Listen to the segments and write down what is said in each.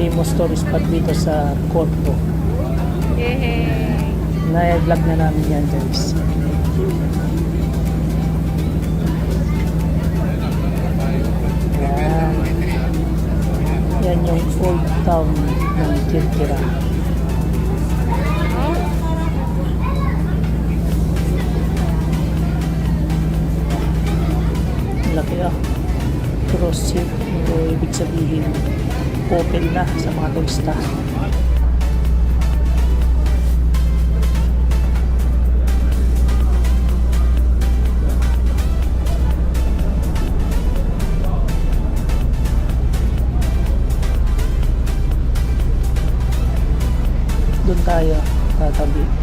Famous tourist spot dito sa Corpo. Yay! Na-vlog na namin yan guys. Yan. Yan yung old town ng Kirkira. Laki ah. Cross ship. So, ibig sabihin, open na sa mga turista. Doon tayo tatabi.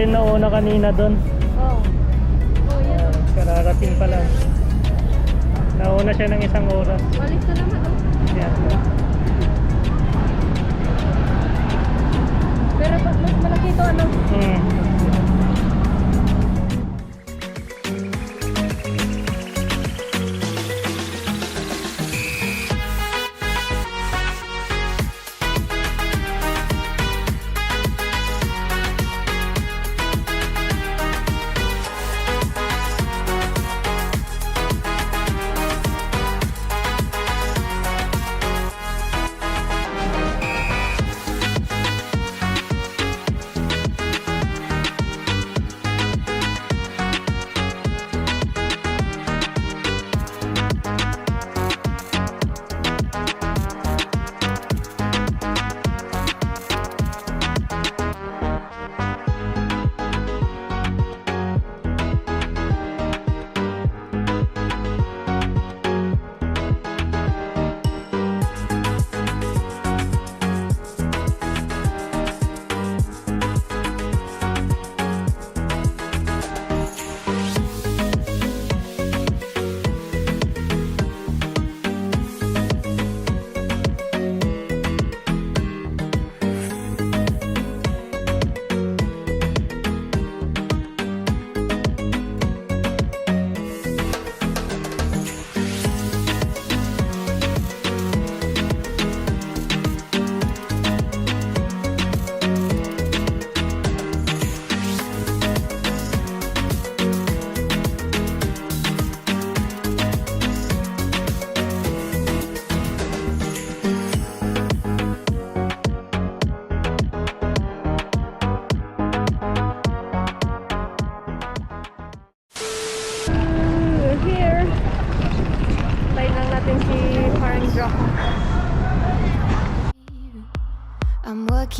Yung nauna kanina doon. oh. Oh, yan. Kararating pa lang. Nauna siya ng isang oras. Alis na naman. Oh. Yan.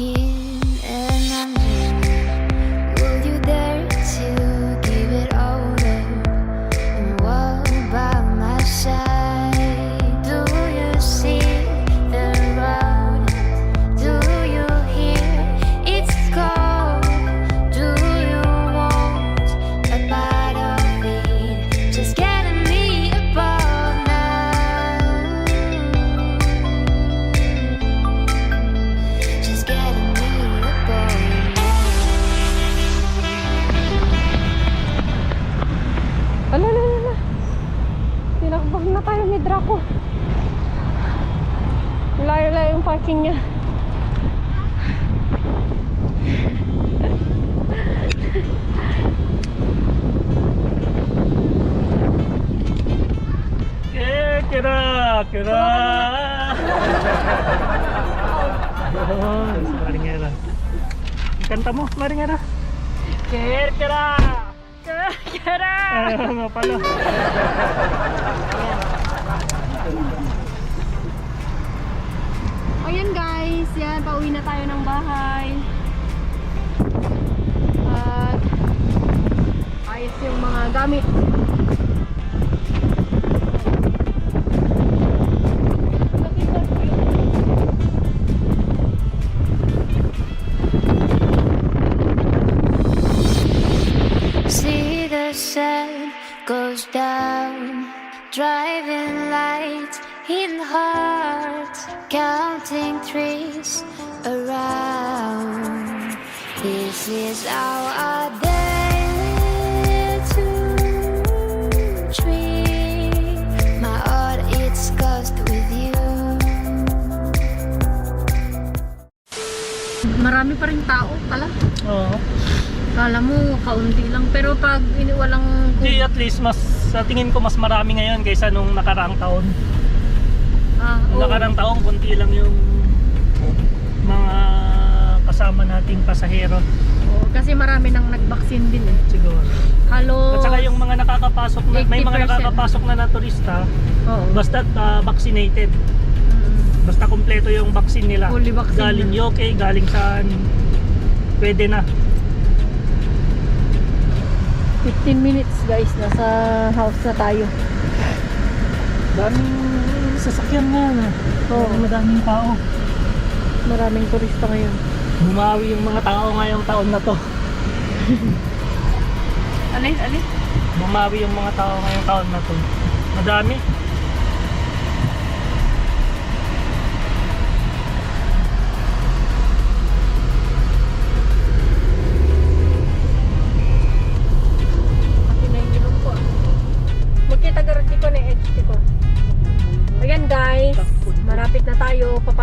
kiss Tinakbang na tayo ni Draco. Layo-layo yung parking niya. Kira, kira. Si Maringera. Kanta mo, Maringera. Kira, kira. Kara! Pala. Ayan guys, yan, pauwi na tayo ng bahay. At ayos yung mga gamit. In hearts, counting trees around. This is our day to dream. My heart it's cursed with you. Marami pa rin tao pala. Oo. Kala mo, kaunti lang. Pero pag walang... Di at least mas sa tingin ko mas marami ngayon kaysa nung nakaraang taon. Ah, Nung nakaraang taon konti lang yung mga kasama nating pasahero Oo, kasi marami nang nag-vaccine din eh. siguro. Halos... At saka yung mga nakakapasok na may mga 80%. nakakapasok na na turista Oo. basta uh, vaccinated. Mm. Basta kumpleto yung vaccine nila. Fully vaccine Galing na. UK, galing saan pwede na. 15 minutes guys, nasa house na tayo. Daming sasakyan nga na. Oo. Madaming tao. Maraming turista ngayon. Bumawi yung mga tao ngayong taon na to. Alin, alin? Bumawi yung mga tao ngayong taon na to. Madami.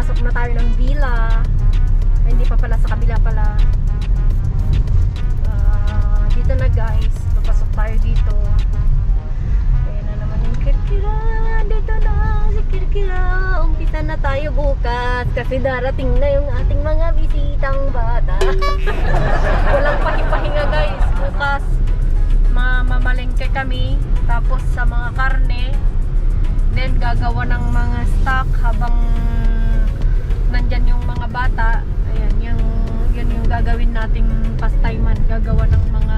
Papasok na tayo ng villa. Ay, hindi pa pala sa kabila pala. Ah, dito na guys. Papasok tayo dito. Ayan na naman yung kirkira. Dito na si kirkira. Umpisa na tayo bukas. Kasi darating na yung ating mga bisitang bata. Walang pahinga guys. Bukas mamamalengke kami tapos sa mga karne then gagawa ng mga stock habang nandyan yung mga bata ayan yung yun yung gagawin nating pastiman gagawa ng mga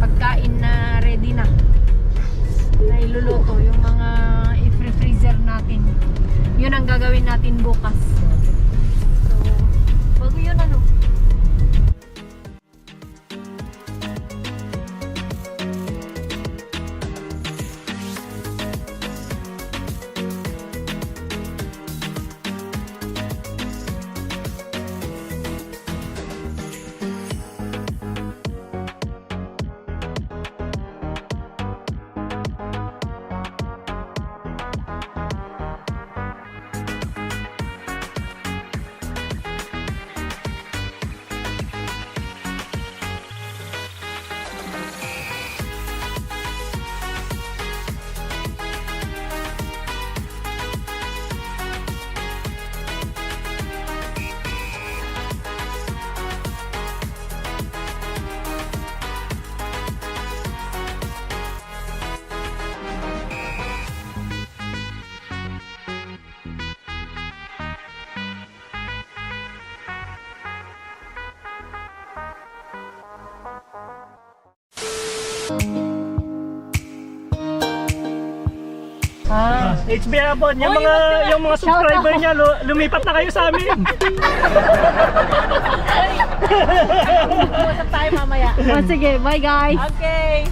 pagkain na ready na. Na iluluto yung mga i-freezer natin. Yun ang gagawin natin bukas. So bago yun ano Ah, HB Abon, yung mga yung mga subscriber niya lu- lumipat na kayo sa amin. Usap tayo mamaya. Oh, sige, bye guys. Okay.